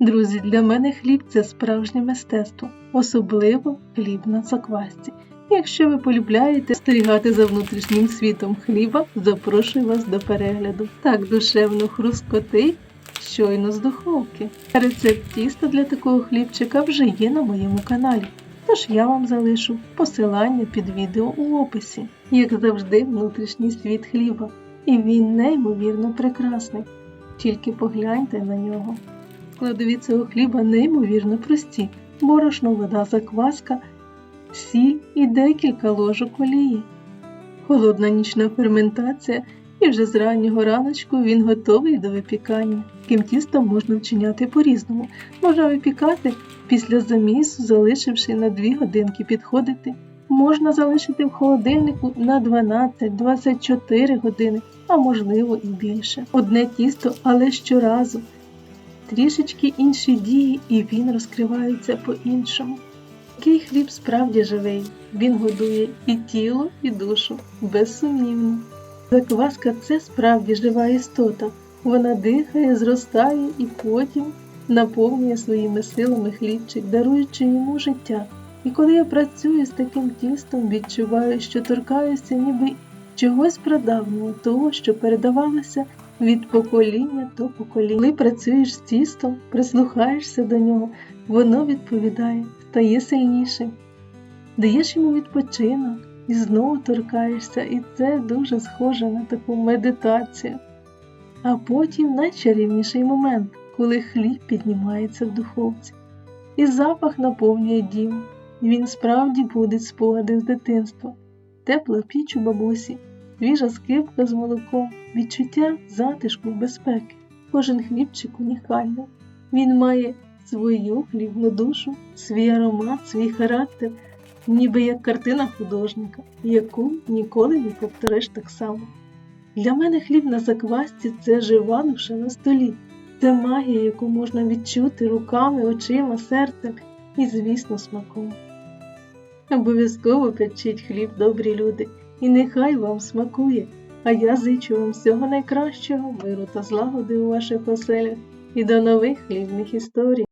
Друзі, для мене хліб це справжнє мистецтво, особливо хліб на заквасці. Якщо ви полюбляєте спостерігати за внутрішнім світом хліба, запрошую вас до перегляду. Так душевно хрускотить щойно з духовки. Рецепт тіста для такого хлібчика вже є на моєму каналі. Тож я вам залишу посилання під відео у описі. Як завжди, внутрішній світ хліба. І він неймовірно прекрасний. Тільки погляньте на нього. Складові цього хліба неймовірно прості: борошно, вода, закваска, сіль і декілька ложок олії. Холодна нічна ферментація, і вже з раннього раночку він готовий до випікання. Таким тістом можна вчиняти по-різному. Можна випікати після замісу, залишивши на 2 годинки підходити. Можна залишити в холодильнику на 12-24 години, а можливо і більше. Одне тісто, але щоразу. Трішечки інші дії, і він розкривається по-іншому. Такий хліб справді живий, він годує і тіло, і душу, безсумнівно. Закваска це справді жива істота. Вона дихає, зростає і потім наповнює своїми силами хлібчик, даруючи йому життя. І коли я працюю з таким тістом, відчуваю, що торкаюся ніби чогось прадавнього, того, що передавалося від покоління до покоління. Коли працюєш з тістом, прислухаєшся до нього, воно відповідає, стає сильнішим. Даєш йому відпочинок і знову торкаєшся, і це дуже схоже на таку медитацію. А потім найчарівніший момент, коли хліб піднімається в духовці, і запах наповнює дім. і Він справді буде спогади з дитинства, тепла піч у бабусі, свіжа скипка з молоком, відчуття затишку, безпеки. Кожен хлібчик унікальний. Він має свою хлібну душу, свій аромат, свій характер, ніби як картина художника, яку ніколи не повториш так само. Для мене хліб на заквасці це жива душа на столі, це магія, яку можна відчути руками, очима, серцем і, звісно, смаком. Обов'язково печіть хліб, добрі люди, і нехай вам смакує, а я зичу вам всього найкращого, миру та злагоди у ваших оселях і до нових хлібних історій.